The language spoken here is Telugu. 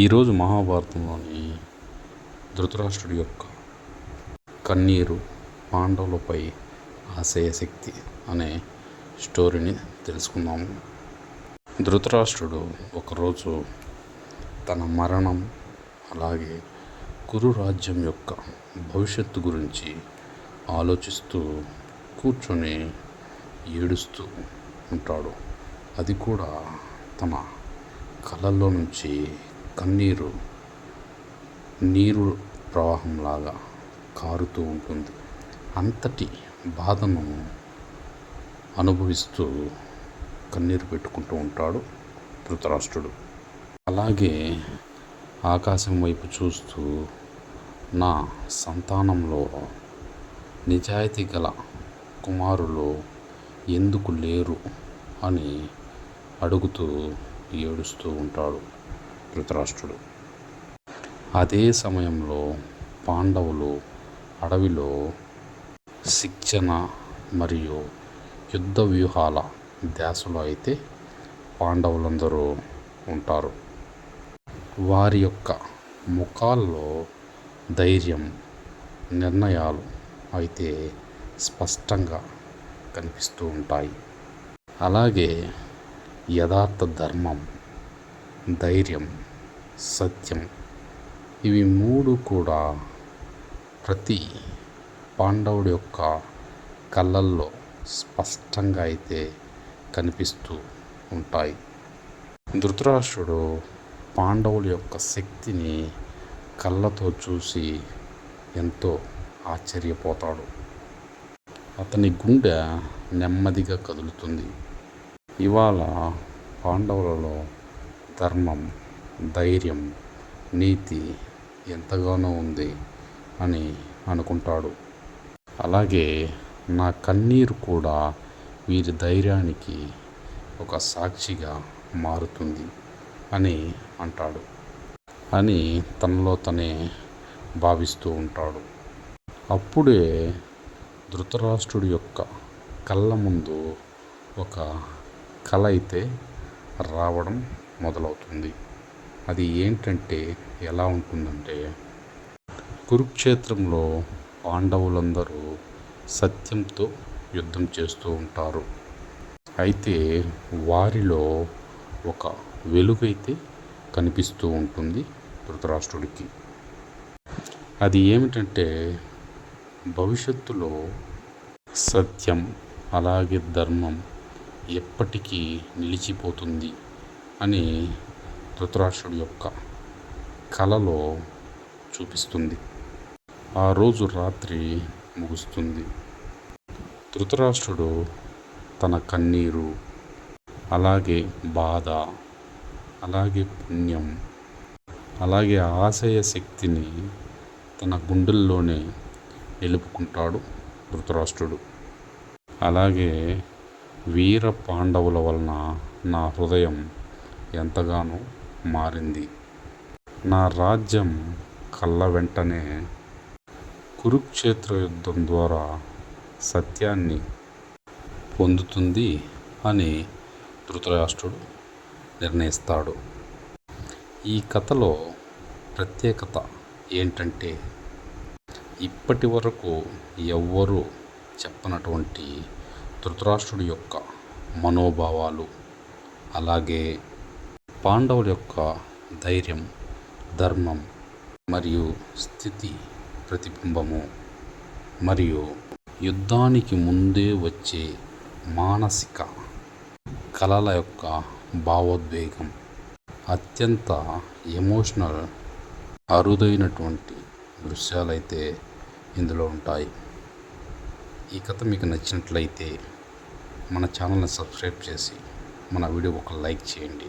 ఈరోజు మహాభారతంలోని ధృతరాష్ట్రుడి యొక్క కన్నీరు పాండవులపై ఆశయశక్తి అనే స్టోరీని తెలుసుకుందాము. ధృతరాష్ట్రుడు ఒకరోజు తన మరణం అలాగే కురు రాజ్యం యొక్క భవిష్యత్తు గురించి ఆలోచిస్తూ కూర్చొని ఏడుస్తూ ఉంటాడు. అది కూడా తన కళల్లో నుంచి కన్నీరు నీరు ప్రవాహంలాగా కారుతూ ఉంటుంది. అంతటి బాధను అనుభవిస్తూ కన్నీరు పెట్టుకుంటూ ఉంటాడు ధృతరాష్ట్రుడు. అలాగే ఆకాశం వైపు చూస్తూ నా సంతానంలో నిజాయితీ గల కుమారులు ఎందుకు లేరు అని అడుగుతూ ఏడుస్తూ ఉంటాడు. ధృతరాష్ట్రుడు. అదే సమయంలో పాండవులు అడవిలో శిక్షణ మరియు యుద్ధ వ్యూహాల ధ్యాసలో అయితే పాండవులందరూ ఉంటారు. వారి యొక్క ముఖాల్లో ధైర్యం నిర్ణయాలు అయితే స్పష్టంగా కనిపిస్తూ ఉంటాయి. అలాగే యథార్థ ధర్మం ధైర్యం సత్యం ఇవి మూడు కూడా ప్రతి పాండవుడి యొక్క కళ్ళల్లో స్పష్టంగా అయితే కనిపిస్తూ ఉంటాయి. ధృతరాష్ట్రుడు పాండవుల యొక్క శక్తిని కళ్ళతో చూసి ఎంతో ఆశ్చర్యపోతాడు. అతని గుండె నెమ్మదిగా కదులుతుంది. ఇవాళ పాండవులలో ధర్మం ధైర్యం నీతి ఎంతగానో ఉంది అని అనుకుంటాడు. అలాగే నా కన్నీరు కూడా వీరి ధైర్యానికి ఒక సాక్షిగా మారుతుంది అని అంటాడు అని తనలో తనే భావిస్తూ ఉంటాడు. అప్పుడే ధృతరాష్ట్రుడి యొక్క కళ్ళ ముందు ఒక కళ అయితే రావడం మొదలవుతుంది. అది ఏంటంటే ఎలా ఉంటుందంటే కురుక్షేత్రంలో పాండవులందరూ సత్యంతో యుద్ధం చేస్తూ ఉంటారు. అయితే వారిలో ఒక వెలుగైతే కనిపిస్తూ ఉంటుంది ధృతరాష్ట్రుడికి. అది ఏమిటంటే భవిష్యత్తులో సత్యం అలాగే ధర్మం ఎప్పటికీ నిలిచిపోతుంది. అని ధృతరాష్ట్రుడి యొక్క కలలో చూపిస్తుంది. ఆ రోజు రాత్రి ముగుస్తుంది. ధృతరాష్ట్రుడు తన కన్నీరు అలాగే బాధ అలాగే పుణ్యం అలాగే ఆశయ శక్తిని తన గుండెల్లోనే నిలుపుకుంటాడు ధృతరాష్ట్రుడు. అలాగే వీర పాండవుల వలన నా హృదయం ఎంతగానో మారింది. నా రాజ్యం కళ్ళ వెంటనే కురుక్షేత్ర యుద్ధం ద్వారా సత్యాన్ని పొందుతుంది అని ధృతరాష్ట్రుడు నిర్ణయిస్తాడు. ఈ కథలో ప్రత్యేకత ఏంటంటే ఇప్పటి వరకు ఎవ్వరూ చెప్పనటువంటి ధృతరాష్ట్రుడి యొక్క మనోభావాలు అలాగే పాండవుల యొక్క ధైర్యం ధర్మం మరియు స్థితి ప్రతిబింబము. మరియు యుద్ధానికి ముందే వచ్చే మానసిక కళల యొక్క భావోద్వేగం అత్యంత ఎమోషనల్ అరుదైనటువంటి దృశ్యాలైతే ఇందులో ఉంటాయి. ఈ కథ మీకు నచ్చినట్లయితే మన ఛానల్ని సబ్స్క్రైబ్ చేసి మన వీడియో ఒక లైక్ చేయండి.